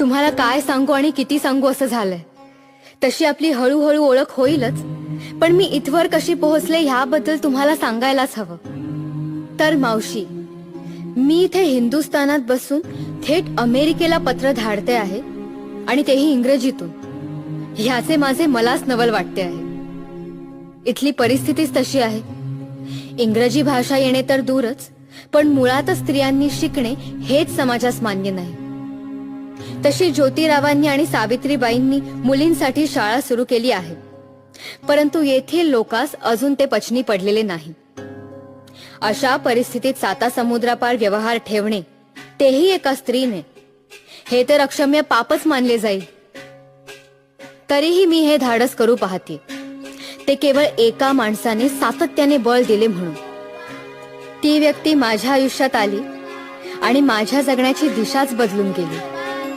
तुम्हाला काय सांगू आणि किती सांगू असं झालंय? तशी आपली हळूहळू ओळख होईलच पण मी इथवर कशी पोहोचले ह्याबद्दल तुम्हाला सांगायलाच हवं. तर मावशी मी इथे हिंदुस्थानात बसून थेट अमेरिकेला पत्र धाडते आहे आणि तेही इंग्रजीतून. ह्याचे माझे मलाच नवल वाटते आहे. इथली परिस्थितीच तशी आहे. इंग्रजी भाषा येणे तर दूरच पण मुळातच स्त्रियांनी शिकणे हेच समाजास मान्य नाही. तशी ज्योतिरावांनी आणि सावित्रीबाईंनी मुलींसाठी शाळा सुरू केली आहे. परंतु येथील लोकांस अजून ते पचनी पडलेले नाही. अशा परिस्थितीत साता समुद्रापार व्यवहार ठेवणे तेही एका स्त्रीने. हे तर अक्षम्य पापच मानले जाईल. तरीही मी हे धाडस करू पाहते. ते केवळ एका माणसाने सातत्याने बळ दिले म्हणून. ती व्यक्ती माझ्या आयुष्यात आली आणि माझ्या जगण्याची दिशाच बदलून गेली.